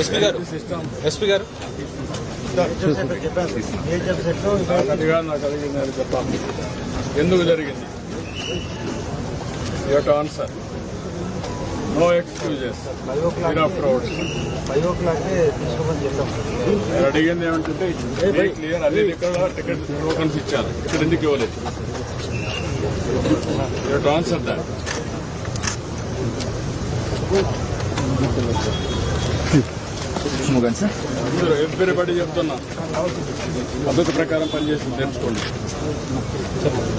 SP గారు SP గారు. అది చెప్పాలి ఎందుకు జరిగింది యువర్ ఆన్సర్ నో ఎక్స్క్యూజెస్ నేను అడిగింది ఏమంటే క్లియర్ అన్ని ఇక్కడ టికెట్ టోకన్స్ ఇచ్చారు. ఇక్కడ ఎందుకు ఇవ్వలేదు? యువర్ ఆన్సర్ దాట్ అందరూ ఎవ్రీబడి చెప్తున్నా. పద్ధతి ప్రకారం పనిచేసి నేర్చుకోండి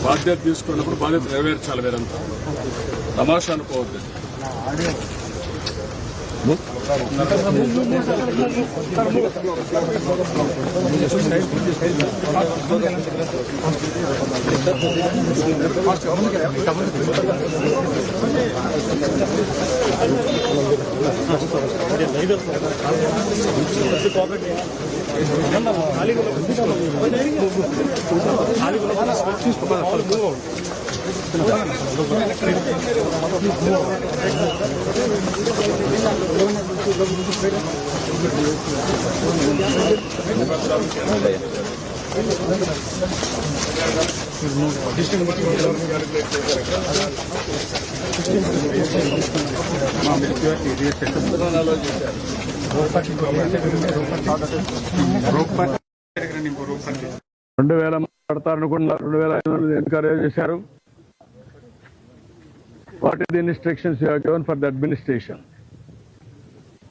బాధ్యత తీసుకున్నప్పుడు బాధ్యత నెరవేర్చాలి మీరంతా తమాషా అనుకోవద్దు. తీసుకోవాలి రెండు వేల పడతారనుకున్నారు రెండు వేల ఐదు వందలు ఎన్కరేజ్ చేశారు? What is the instructions you given for the administration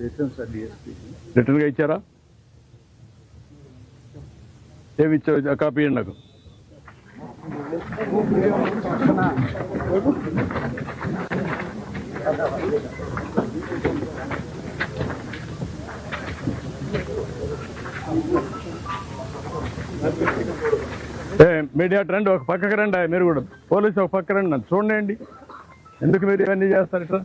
చేసాం రిటర్న్గా ఇచ్చారా? ఏమి ఇచ్చారు కాపీ నాకు. మీడియా రండి ఒక పక్కకు రండి మీరు కూడా. పోలీసు ఒక పక్క రండి నన్ను చూడండి. ఎందుకు మీరు ఇవన్నీ చేస్తారు ఇట్లా?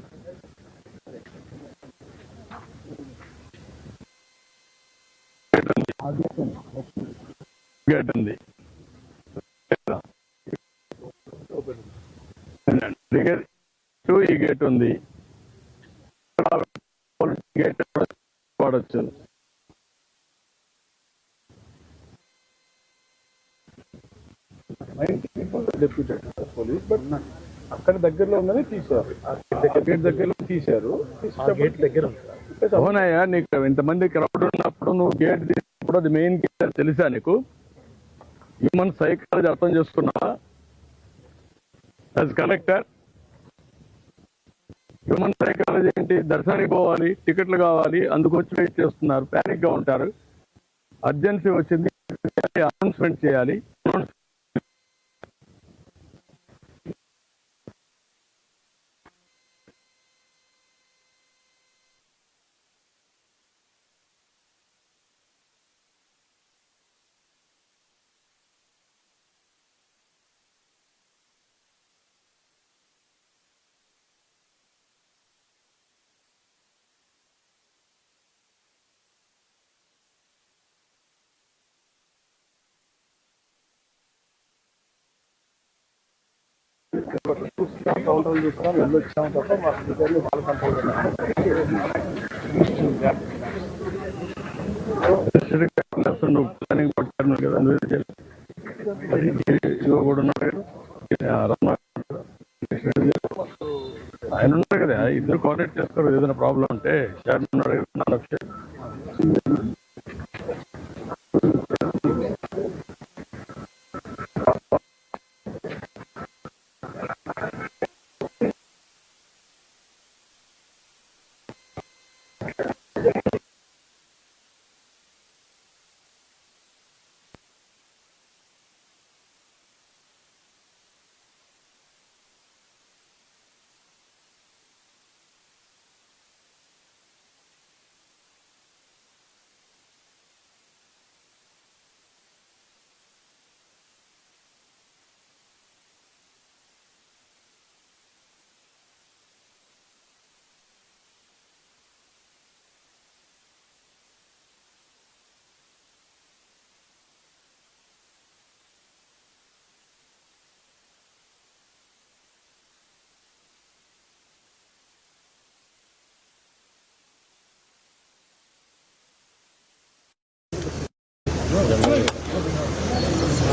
గేట్ ఉంది. టూ ఈ గేట్ ఉంది. గేట్ వాడచ్చు. డెప్యూటెడ్ పోలీస్ బట్ అక్కడ దగ్గరలో ఉన్నది తీసారు గేట్ దగ్గరలో తీశారు. గేట్ దగ్గర అవునయ్యా నీకు ఇంతమంది క్రౌడ్ ఉన్నప్పుడు నువ్వు గేట్ ఇప్పుడు అది మెయిన్ తెలుసా నీకు? హ్యూమన్ సైకాలజీ అర్థం చేసుకున్నావా? యాజ్ కలెక్టర్ హ్యూమన్ సైకాలజీ ఏంటి? దర్శనానికి పోవాలి టికెట్లు కావాలి అందుకు వచ్చి వెయిట్ చేస్తున్నారు ప్యానిక్గా ఉంటారు. అర్జెన్సీ వచ్చింది అనౌన్స్మెంట్ చేయాలి. తప్ప మా స్పీకర్లు కంట్రోల్ నువ్వు ప్లానింగ్ కదా నువ్వు కూడా ఉన్నాడు ఆయన ఉన్నారు కదా ఇద్దరు కోఆర్డినేట్ చేస్తారు ఏదైనా ప్రాబ్లం ఉంటే చైర్మన్ ఉన్నాడు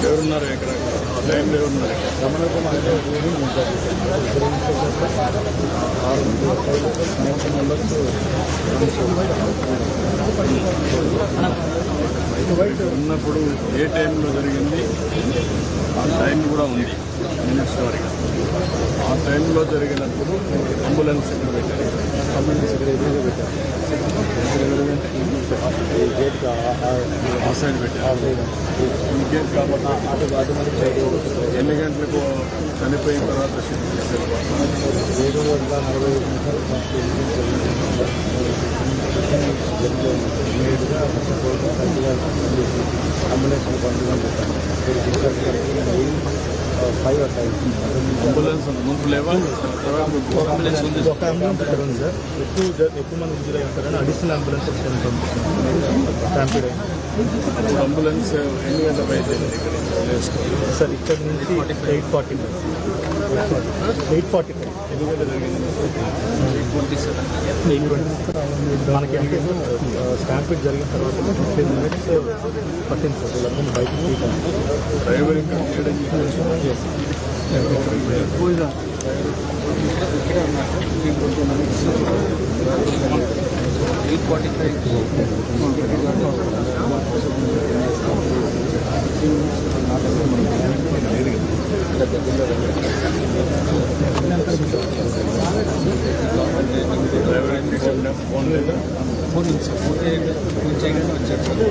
ఎవరున్నారు ఇక్కడ ఆ టైంలో ఎవరున్నారు ఇక్కడ ఉన్నప్పుడు ఏ టైంలో జరిగింది? ఆ టైం కూడా ఉంది. మినిట్స్ వరకు ఆ టైంలో జరిగినప్పుడు అంబులెన్స్ ఇక్కడ పెట్టారు? అంబులెన్స్ ఇక్కడ ఎదురుగా పెట్టారు? ఆ సైడ్ పెట్టారు. ఈ గేట్ కాబట్టి ఎన్ని గంటలకు చనిపోయిన తర్వాత షిఫ్ట్ చేశారు? అంబులెన్స్ ముందు లేవా అంబులెన్స్ ఉంది. ఒక అంబులెన్స్ ఇక్కడ ఉంది సార్ ఎక్కువ ఎక్కువ మంది ఇంజూర్ అయి ఉంటారని అడిషనల్ అంబులెన్స్ స్టాంపీడ్ ఇప్పుడు అంబులెన్స్ ఎన్ని ఇక్కడ సార్ ఇక్కడ నుంచి ఎయిట్ ఫార్టీ ఎయిట్ ఫార్టీ ఎన్ని గంటలు జరిగింది ఎయిట్ ట్వంటీ మనకి అంటే స్టాంపీడ్ జరిగిన తర్వాత ఫిఫ్టీన్ మినిట్స్ పట్టింది సార్ వీళ్ళందరినీ బయటకు తీయడం డ్రైవర్ ఇంకా చేయడం ఎయిట్ ఫార్టీ ఫైవ్ డ్రైవర్ ఇంకా ఫోన్ లేదా ఫోన్ నుంచి ఫోన్ చేయగానే వచ్చారు సార్